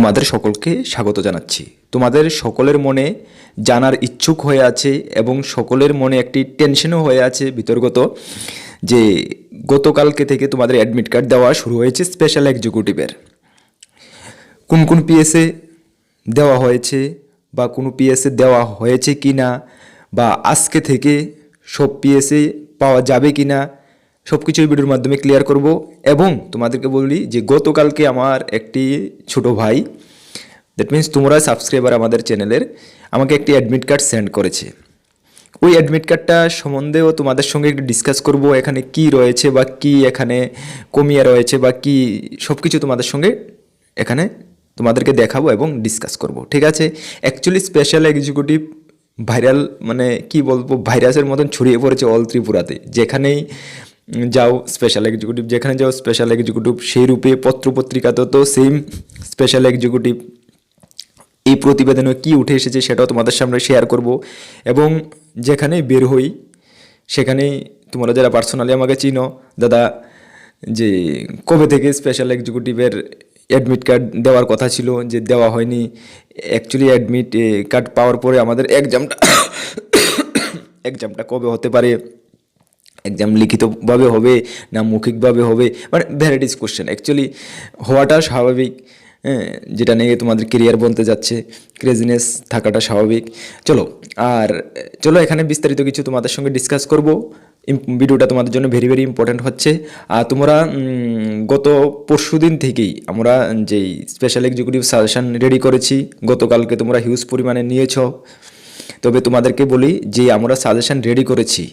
তোমাদের সকলকে স্বাগত জানাচ্ছি। তোমাদের সকলের মনে জানার ইচ্ছুক হয়ে আছে এবং সকলের মনে একটি টেনশনও হয়ে আছে বিতর্গত যে গতকালকে থেকে তোমাদের অ্যাডমিট কার্ড দেওয়া শুরু হয়েছে স্পেশাল এক্সিকিউটিভের। কোন কোন পিএসএ দেওয়া হয়েছে বা কোনো পিএসএ দেওয়া হয়েছে কি না বা আজকে থেকে সব পিএসএ পাওয়া যাবে কি না সব কিছুই ভিডিওর মাধ্যমে ক্লিয়ার করব এবং তোমাদেরকে বলি যে গতকালকে আমার একটি ছোট ভাই দ্যাট মিন্স তোমরা সাবস্ক্রাইবার আমাদের চ্যানেলের আমাকে একটি অ্যাডমিট কার্ড সেন্ড করেছে। ওই অ্যাডমিট কার্ডটা সম্বন্ধেও তোমাদের সঙ্গে একটু ডিসকাস করব, এখানে কি রয়েছে বা কি এখানে কমিয়ে রয়েছে বা কি সব কিছু তোমাদের সঙ্গে এখানে তোমাদেরকে দেখাবো এবং ডিসকাস করব, ঠিক আছে? অ্যাকচুয়ালি স্পেশাল এক্সিকিউটিভ ভাইরাল মানে কি বলব ভাইরাসের মতন ছড়িয়ে পড়েছে অল ত্রিপুরাতে, যেখানেই যাও স্পেশাল এক্সিকিউটিভ যেখানে যাও স্পেশাল এক্সিকিউটিভ সেই রূপে পত্রপত্রিকাতেও তো সেম স্পেশাল এক্সিকিউটিভ এই প্রতিবেদনে কি উঠে এসেছে সেটাও তোমাদের সামনে শেয়ার করব। এবং যেখানে বের হই সেখানেই তোমরা যারা পার্সোনালি আমাকে চিনো, দাদা, যে কবে থেকে স্পেশাল এক্সিকিউটিভের অ্যাডমিট কার্ড দেওয়ার কথা ছিল, যে দেওয়া হয়নি অ্যাকচুয়ালি অ্যাডমিট কার্ড পাওয়ার পরে আমাদের এক্সামটা এক্সামটা কবে হতে পারে এক্সাম লিখিতভাবে হবে না মৌখিকভাবে হবে মানে ভ্যারাইটিস কোশ্চেন অ্যাকচুয়ালি হওয়াটা স্বাভাবিক হ্যাঁ যেটা নিয়ে তোমাদের কেরিয়ার বলতে যাচ্ছে ক্রেজিনেস থাকাটা স্বাভাবিক। চলো, আর চলো এখানে বিস্তারিত কিছু তোমাদের সঙ্গে ডিসকাস করব। ভিডিওটা তোমাদের জন্য ভেরি ভেরি ইম্পর্ট্যান্ট হচ্ছে। আর তোমরা গত পরশু দিন থেকেই আমরা যেই স্পেশাল এক্সিকিউটিভ সাজেশন রেডি করেছি, গতকালকে তোমরা হিউজ পরিমাণে নিয়েছো। তবে তোমাদেরকে বলি যে আমরা সাজেশন রেডি করেছি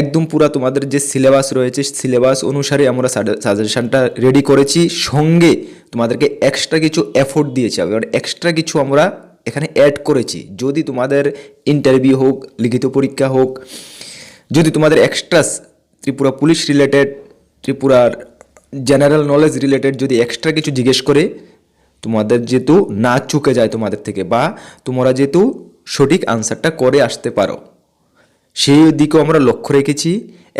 একদম পুরা তোমাদের যে সিলেবাস রয়েছে সিলেবাস অনুসারে আমরা সাজেশনটা রেডি করেছি। সঙ্গে তোমাদেরকে এক্সট্রা কিছু এফোর্ট দিয়েছি এবার এক্সট্রা কিছু আমরা এখানে অ্যাড করেছি। যদি তোমাদের ইন্টারভিউ হোক, লিখিত পরীক্ষা হোক, যদি তোমাদের এক্সট্রা ত্রিপুরা পুলিশ রিলেটেড ত্রিপুরার জেনারেল নলেজ রিলেটেড যদি এক্সট্রা কিছু জিজ্ঞেস করে, তোমাদের যেহেতু না চুকে যায় তোমাদের থেকে বা তোমরা যেহেতু সঠিক আনসারটা করে আসতে পারো। সেই দিকেও আমরা লক্ষ্য রেখেছি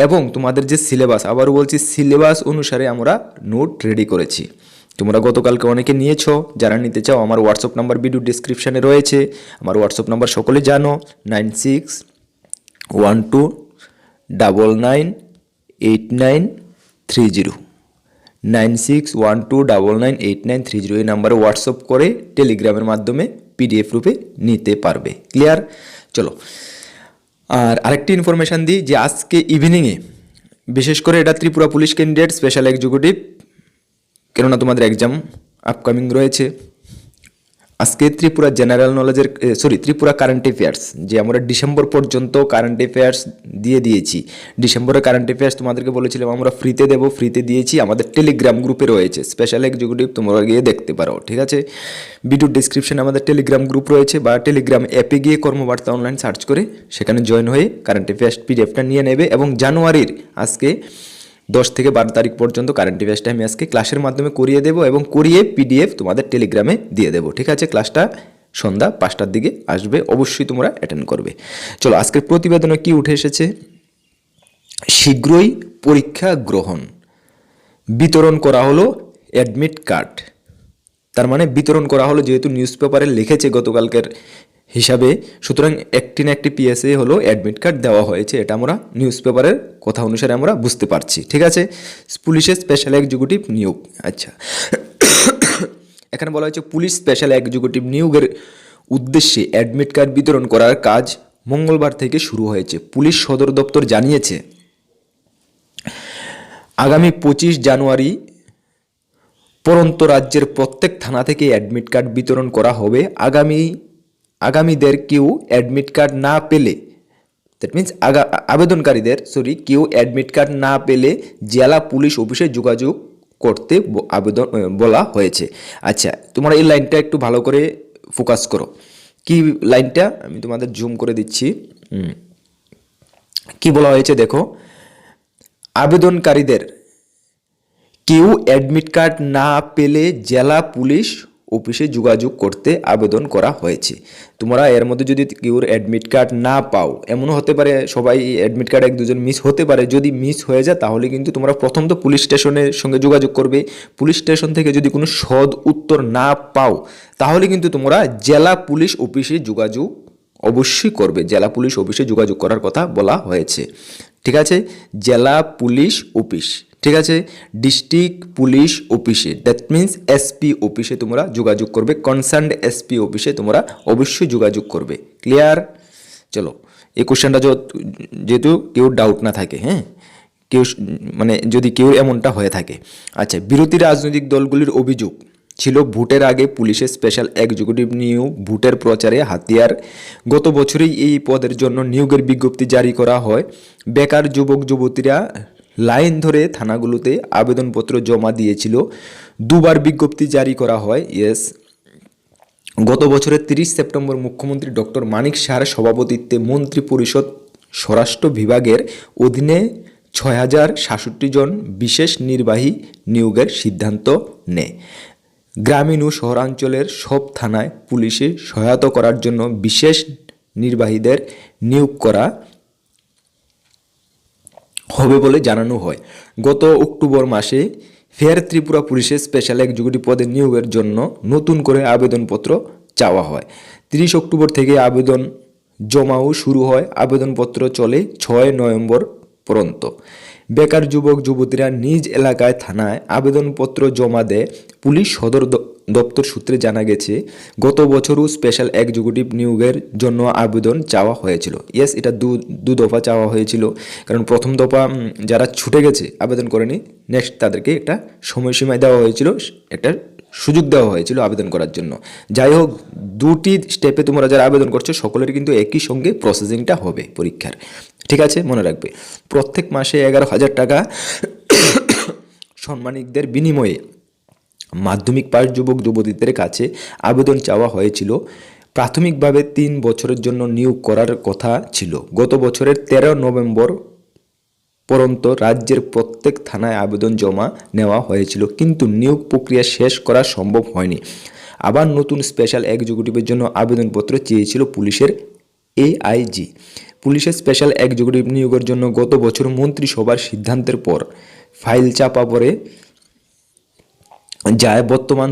এবং তোমাদের যে সিলেবাস, আবারও বলছি সিলেবাস অনুসারে আমরা নোট রেডি করেছি। তোমরা গতকালকে অনেকে নিয়েছো, যারা নিতে চাও আমার হোয়াটসঅ্যাপ নাম্বার ভিডিও ডিসক্রিপশানে রয়েছে। আমার হোয়াটসঅ্যাপ নাম্বার সকলে জানো nine six one two double nine eight nine three zero nine six one two double nine eight nine three zero এই নাম্বারে হোয়াটসঅ্যাপ করে টেলিগ্রামের মাধ্যমে পিডিএফ রূপে নিতে পারবে। ক্লিয়ার চলো। আর আরেকটি ইনফরমেশান দিই যে আজকে ইভিনিংয়ে বিশেষ করে এটা Tripura police candidate special executive কেননা তোমাদের এক্সাম আপকামিং রয়েছে। আজকে ত্রিপুরা জেনারেল নলেজের সরি ত্রিপুরা কারেন্ট অ্যাফেয়ার্স যে আমরা ডিসেম্বর পর্যন্ত কারেন্ট অ্যাফেয়ার্স দিয়ে দিয়েছি। ডিসেম্বরের কারেন্ট অ্যাফেয়ার্স তোমাদেরকে বলেছিলাম, আমরা ফ্রিতে দেবো ফ্রিতে দিয়েছি, আমাদের টেলিগ্রাম গ্রুপে রয়েছে স্পেশাল এক্সিকিউটিভ তোমরা গিয়ে দেখতে পারো, ঠিক আছে? ভিডিও ডিসক্রিপশনে আমাদের টেলিগ্রাম গ্রুপ রয়েছে, বা টেলিগ্রাম অ্যাপে গিয়ে কর্মবার্তা অনলাইন সার্চ করে সেখানে জয়েন হয়ে কারেন্ট অ্যাফেয়ার্স পিডিএফটা নিয়ে নেবে, এবং জানুয়ারির আজকে দশ থেকে বারো তারিখ পর্যন্ত কারেন্ট অ্যাফেয়ার্সটা আমি আজকে ক্লাসের মাধ্যমে করিয়ে দেবো এবং করিয়ে পিডিএফ তোমাদের টেলিগ্রামে দিয়ে দেবো। ঠিক আছে? ক্লাসটা সন্ধ্যা পাঁচটার দিকে আসবে, অবশ্যই তোমরা অ্যাটেন্ড করবে। চলো, আজকের প্রতিবেদনে কি উঠে এসেছে? শীঘ্রই পরীক্ষা গ্রহণ। বিতরণ করা হলো অ্যাডমিট কার্ড তার মানে বিতরণ করা হলো, যেহেতু নিউজ পেপারে লিখেছে গতকালকের হিসাবে, সুতরাং একটি না একটি পিএসএ হলো অ্যাডমিট কার্ড দেওয়া হয়েছে। এটা আমরা নিউজ পেপারের কথা অনুসারে আমরা বুঝতে পারছি। ঠিক আছে? পুলিশের স্পেশাল এক্সিকিউটিভ নিয়োগ। আচ্ছা। এখানে বলা হয়েছে পুলিশ স্পেশাল এক্সিকিউটিভ নিয়োগের উদ্দেশ্যে অ্যাডমিট কার্ড বিতরণ করার কাজ মঙ্গলবার থেকে শুরু হয়েছে। পুলিশ সদর দপ্তর জানিয়েছে, আগামী পঁচিশ জানুয়ারি পরন্ত রাজ্যের প্রত্যেক থানা থেকে অ্যাডমিট কার্ড বিতরণ করা হবে। আগামী আগামীদের কেউ অ্যাডমিট কার্ড না পেলে দ্যাট মিন্স আগা, আবেদনকারীদের সরি কেউ অ্যাডমিট কার্ড না পেলে জেলা পুলিশ অফিসে যোগাযোগ করতে আবেদন বলা হয়েছে। আচ্ছা তোমরা এই লাইনটা একটু ভালো করে ফোকাস করো। কি লাইনটা? আমি তোমাদের জুম করে দিচ্ছি। কি বলা হয়েছে দেখো? আবেদনকারীদের কেউ অ্যাডমিট কার্ড না পেলে জেলা পুলিশ অফিসে যোগাযোগ করতে আবেদন করা হয়েছে। তোমরা এর মধ্যে যদি কেউ অ্যাডমিট কার্ড না পাও, এমনও হতে পারে সবাই অ্যাডমিট কার্ড এক দুজন মিস হতে পারে। যদি মিস হয়ে যায়, তাহলে কিন্তু তোমরা প্রথম তো পুলিশ স্টেশনের সঙ্গে যোগাযোগ করবে। পুলিশ স্টেশন থেকে যদি কোনো সদ উত্তর না পাও, তাহলে কিন্তু তোমরা জেলা পুলিশ অফিসে যোগাযোগ অবশ্যই করবে। জেলা পুলিশ অফিসে যোগাযোগ করার কথা বলা হয়েছে। ঠিক আছে? জেলা পুলিশ অফিস ঠিক আছে? ডিস্ট্রিক্ট পুলিশ অফিসে দ্যাট মিন্স এসপি অফিসে তোমরা যোগাযোগ করবে কনসার্ন এসপি অফিসে তোমরা অবশ্যই যোগাযোগ করবে। ক্লিয়ার চলো, এই কোশ্চেনটা যেহেতু কেউ ডাউট না থাকে হ্যাঁ? কেউ মানে যদি কেউ এমনটা হয়ে থাকে। আচ্ছা বিরোধী রাজনৈতিক দলগুলির অভিযোগ ছিল ভোটের আগে পুলিশের স্পেশাল এক্সিকিউটিভ নিয়োগ, ভোটের প্রচারে হাতিয়ার। গত বছরেই এই পদের জন্য নিয়োগের বিজ্ঞপ্তি জারি করা হয়। বেকার যুবক, যুবতীরা লাইন ধরে থানাগুলোতে আবেদনপত্র জমা দিয়েছিল। দুবার বিজ্ঞপ্তি জারি করা হয় ইয়েস গত বছরের তিরিশ সেপ্টেম্বর মুখ্যমন্ত্রী ডক্টর মানিক শাহর সভাপতিত্বে মন্ত্রী পরিষদ স্বরাষ্ট্র বিভাগের অধীনে ছয় হাজার সাতষট্টি জন বিশেষ নির্বাহী নিয়োগের সিদ্ধান্ত নেয়। গ্রামীণ ও শহরাঞ্চলের সব থানায় পুলিশে সহায়তা করার জন্য বিশেষ নির্বাহীদের নিয়োগ করা হবে বলে জানানো হয়। গত অক্টোবর মাসে ফেয়ার ত্রিপুরা পুলিশের স্পেশাল এক্সিকিউটিভ পদে নিয়োগের জন্য নতুন করে আবেদনপত্র চাওয়া হয়। তিরিশ অক্টোবর থেকে আবেদন জমাও শুরু হয়। আবেদনপত্র চলে ছয় নভেম্বর পর্যন্ত। বেকার যুবক, যুবতীরা নিজ এলাকায় থানায় আবেদনপত্র জমা দেয়। পুলিশ সদর দপ্তর সূত্রে জানা গেছে, গত বছরও স্পেশাল এক্সিকিউটিভ নিয়োগের জন্য আবেদন চাওয়া হয়েছিল। ইয়েস, এটা দু দু দফা চাওয়া হয়েছিল। কারণ প্রথম দফা যারা ছুটে গেছে, আবেদন করেনি নেক্সট তাদেরকে একটা সময়সীমায় দেওয়া হয়েছিল। একটা সুযোগ দেওয়া হয়েছিল আবেদন করার জন্য। যাই হোক, দুটি স্টেপে তোমরা যারা আবেদন করছ, সকলের কিন্তু একই সঙ্গে প্রসেসিংটা হবে পরীক্ষার। ঠিক আছে? মনে রাখবে। প্রত্যেক মাসে এগারো হাজার টাকা সম্মানিকদের বিনিময়ে মাধ্যমিক পাশ যুবক যুবতীদের কাছে আবেদন চাওয়া হয়েছিল। প্রাথমিকভাবে তিন বছরের জন্য নিয়োগ করার কথা ছিল। গত বছরের তেরো নভেম্বর পর্যন্ত রাজ্যের প্রত্যেক থানায় আবেদন জমা নেওয়া হয়েছিল, কিন্তু নিয়োগ প্রক্রিয়া শেষ করা সম্ভব হয়নি। আবার নতুন স্পেশাল এক্সিকিউটিভের জন্য আবেদনপত্র চেয়েছিল পুলিশের এআইজি। পুলিশের স্পেশাল এক্সিকিউটিভ নিয়োগের জন্য গত বছর মন্ত্রিসভার সিদ্ধান্তের পর ফাইল চাপা পড়ে যায় বর্তমান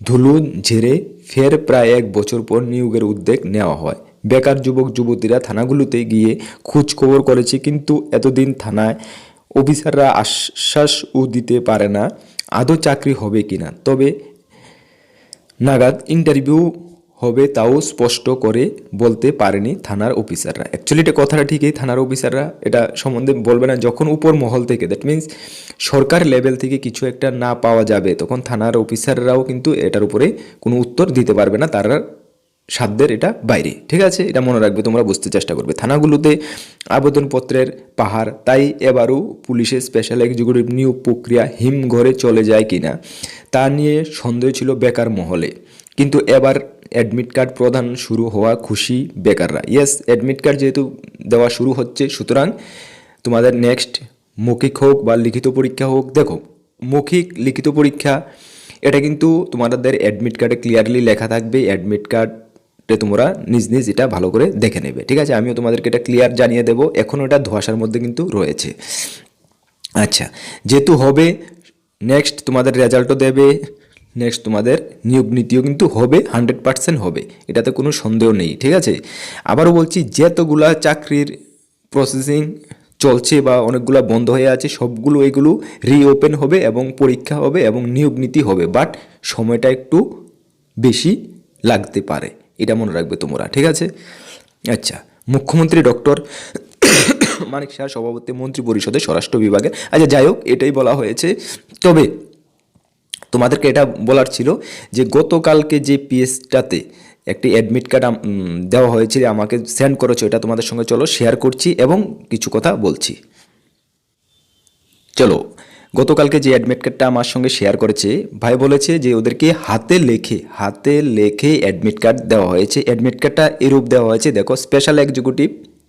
ধুলু ঝেড়ে, ফের প্রায় এক বছর পর নিয়োগের উদ্যোগ নেওয়া হয়। বেকার যুবক, যুবতীরা থানাগুলোতে গিয়ে খোঁজ খবর করেছে, কিন্তু এতদিন থানায় অফিসাররা আশ্বাসও দিতে পারে না, আদৌ চাকরি হবে কিনা। তবে নাগাদ ইন্টারভিউ হবে তাও স্পষ্ট করে বলতে পারেনি থানার অফিসাররা। অ্যাকচুয়ালি এটা কথাটা ঠিকই, থানার অফিসাররা এটা সম্বন্ধে বলবে না, যখন উপর মহল থেকে দ্যাট মিন্স সরকার লেভেল থেকে কিছু একটা না পাওয়া যাবে, তখন থানার অফিসাররাও কিন্তু এটার উপরে কোনো উত্তর দিতে পারবে না, তারা সাধ্যের এটা বাইরে, ঠিক আছে? এটা মনে রাখবে, তোমরা বুঝতে চেষ্টা করবে। থানাগুলোতে আবেদনপত্রের পাহাড়, তাই এবারও পুলিশের স্পেশাল এক্সিকিউটিভ নিয়োগ প্রক্রিয়া হিমঘরে চলে যায় কিনা, তা নিয়ে সন্দেহ ছিল বেকার মহলে। কিন্তু এবার অ্যাডমিট কার্ড প্রদান শুরু হওয়া খুশি বেকাররা। ইয়েস অ্যাডমিট কার্ড যেহেতু দেওয়া শুরু হচ্ছে, সুতরাং তোমাদের নেক্সট মৌখিক হোক বা লিখিত পরীক্ষা হোক, দেখো, মৌখিক, লিখিত পরীক্ষা, এটা কিন্তু তোমাদের অ্যাডমিট কার্ডে ক্লিয়ারলি লেখা থাকবে। অ্যাডমিট কার্ডে তোমরা নিজ নিজ এটা ভালো করে দেখে নেবে। ঠিক আছে? আমিও তোমাদেরকে এটা ক্লিয়ার জানিয়ে দেবো। এখনও এটা ধোয়াশার মধ্যে কিন্তু রয়েছে। আচ্ছা যেহেতু হবে নেক্সট তোমাদের রেজাল্টও দেবে। নেক্সট তোমাদের নিয়োগ নীতিও কিন্তু হবে হান্ড্রেড পার্সেন্ট হবে। এটাতে কোনো সন্দেহ নেই, ঠিক আছে? আবারও বলছি, যেতগুলা চাকরির প্রসেসিং চলছে বা অনেকগুলো বন্ধ হয়ে আছে, সবগুলো এগুলো রিওপেন হবে এবং পরীক্ষা হবে এবং নিয়োগ নীতি হবে। বাট সময়টা একটু বেশি লাগতে পারে। এটা মনে রাখবে তোমরা, ঠিক আছে? আচ্ছা মুখ্যমন্ত্রী ডক্টর মানিক শাহ সভাপতি মন্ত্রী পরিষদের স্বরাষ্ট্র বিভাগের আচ্ছা যাই হোক, এটাই বলা হয়েছে। তবে তোমাদেরকে এটা বলার ছিল যে গতকালকে যে পিএসটাতে একটি অ্যাডমিট কার্ড দেওয়া হয়েছে আমাকে সেন্ড করেছ, এটা তোমাদের সঙ্গে চলো, শেয়ার করছি এবং কিছু কথা বলছি। চলো গতকালকে যে অ্যাডমিট কার্ডটা আমার সঙ্গে শেয়ার করেছে, ভাই বলেছে যে ওদেরকে হাতে লেখে হাতে লেখে অ্যাডমিট কার্ড দেওয়া হয়েছে। অ্যাডমিট কার্ডটা এরূপ দেওয়া হয়েছে, দেখো special executive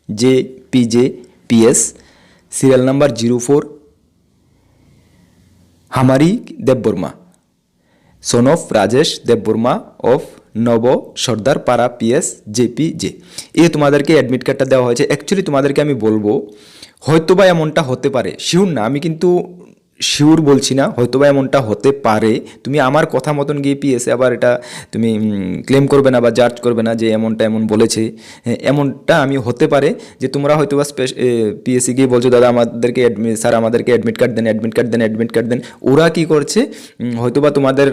J PJ PS serial number zero four Hamari Debbarma son of Rajesh Debbarma of Naba Sardar Para PS JP J A তোমাদেরকে অ্যাডমিট কার্ডটা দেওয়া হয়েছে। অ্যাকচুয়ালি তোমাদেরকে আমি বলব হয়তো বা এমনটা হতে পারে শিওর না, আমি কিন্তু শিওর বলছি না হয়তো বা এমনটা হতে পারে। তুমি আমার কথা মতন গিয়ে পিএসে আবার এটা তুমি ক্লেম করবে না বা জাজ করবে না যে এমনটা এমন বলেছে। এমনটা আমি হতে পারে যে তোমরা হয়তো বা পিএসসি গিয়ে বলছো, দাদা, আমাদেরকে স্যার, আমাদেরকে অ্যাডমিট কার্ড দেন অ্যাডমিট কার্ড দেন অ্যাডমিট কার্ড দেন। ওরা কি করছে? হয়তো বা তোমাদের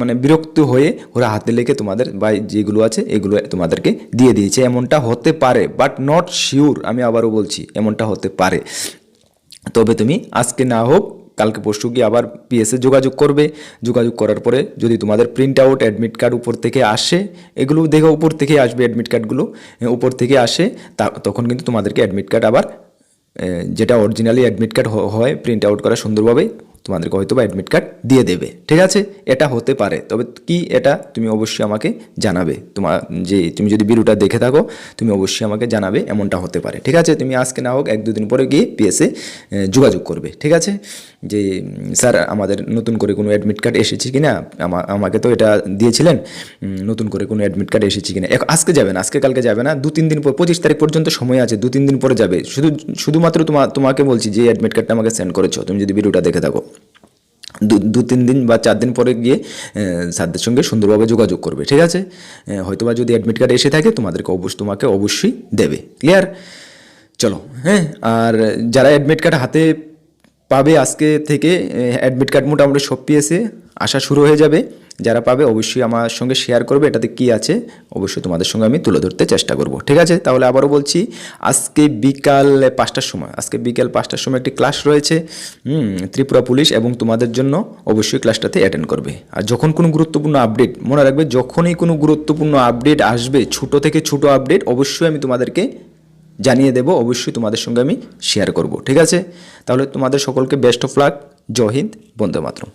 মানে বিরক্ত হয়ে ওরা হাতে লেগে তোমাদের বা যেগুলো আছে, এগুলো তোমাদেরকে দিয়ে দিয়েছে। এমনটা হতে পারে বাট নট শিওর আমি আবারও বলছি, এমনটা হতে পারে। তবে তুমি আজকে না হোক কালকে পরশু গিয়ে আবার পিএসএ যোগাযোগ করবে। যোগাযোগ করার পরে যদি তোমাদের প্রিন্ট আউট অ্যাডমিট কার্ড উপর থেকে আসে, এগুলো দেখো উপর থেকে আসবে অ্যাডমিট কার্ডগুলো উপর থেকে আসে, তা, তখন কিন্তু তোমাদেরকে অ্যাডমিট কার্ড আবার যেটা অরিজিনালি অ্যাডমিট কার্ড হয় প্রিন্ট আউট করা সুন্দরভাবে তোমাদেরকে হয়তো বা অ্যাডমিট কার্ড দিয়ে দেবে, ঠিক আছে? এটা হতে পারে, তবে কি এটা? তুমি অবশ্যই আমাকে জানাবে তোমার যে তুমি যদি ভিডিওটা দেখে থাকো, তুমি অবশ্যই আমাকে জানাবে, এমনটা হতে পারে, ঠিক আছে? তুমি আজকে না হোক, এক দুদিন পরে গিয়ে পিএসএ যোগাযোগ করবে, ঠিক আছে? যে স্যার, আমাদের নতুন করে কোনো অ্যাডমিট কার্ড এসেছে কিনা? আমা- আমাকে তো এটা দিয়েছিলেন নতুন করে কোনো অ্যাডমিট কার্ড এসেছে কিনা? এক- আজকে যাবে না, আজকে কালকে যাবে না, দু তিন দিন পর, পঁচিশ তারিখ পর্যন্ত সময় আছে, দু তিন দিন পরে যাবে, শুধু, শুধুমাত্র তোমা, তোমাকে বলছি যে অ্যাডমিট কার্ডটা আমাকে সেন্ড করেছ, তুমি যদি ভিডিওটা দেখে থাকো। দু তিন দিন বা চার দিন পরে গিয়ে স্যারদের সঙ্গে সুন্দরভাবে যোগাযোগ করবে, ঠিক আছে? হয়তো হয়তোবা যদি অ্যাডমিট কার্ড এসে থাকে, তোমাদেরকে অবশ্যই তোমাকে অবশ্যই দেবে ক্লিয়ার চলো হ্যাঁ আর যারা অ্যাডমিট কার্ড হাতে পাবে আজকে থেকে অ্যাডমিট কার্ড মোটামুটি সব পেয়েছে আসা শুরু হয়ে যাবে। যারা পাবে অবশ্যই আমার সঙ্গে শেয়ার করবে, এটাতে কি আছে, অবশ্যই তোমাদের সঙ্গে আমি তুলে ধরতে চেষ্টা করব। ঠিক আছে? তাহলে আবারও বলছি, আজকে বিকাল পাঁচটার সময়, আজকে বিকাল পাঁচটার সময় একটি ক্লাস রয়েছে ত্রিপুরা পুলিশ এবং তোমাদের জন্য অবশ্যই ক্লাসটাতে অ্যাটেন্ড করবে। আর যখন কোনো গুরুত্বপূর্ণ আপডেট মনে রাখবে, যখনই কোনো গুরুত্বপূর্ণ আপডেট আসবে, ছোট থেকে ছোট আপডেট অবশ্যই আমি তোমাদেরকে জানিয়ে দেব, অবশ্যই তোমাদের সঙ্গে আমি শেয়ার করব। ঠিক আছে? তাহলে তোমাদের সকলকে best of luck Jai Hind, Vande Mataram.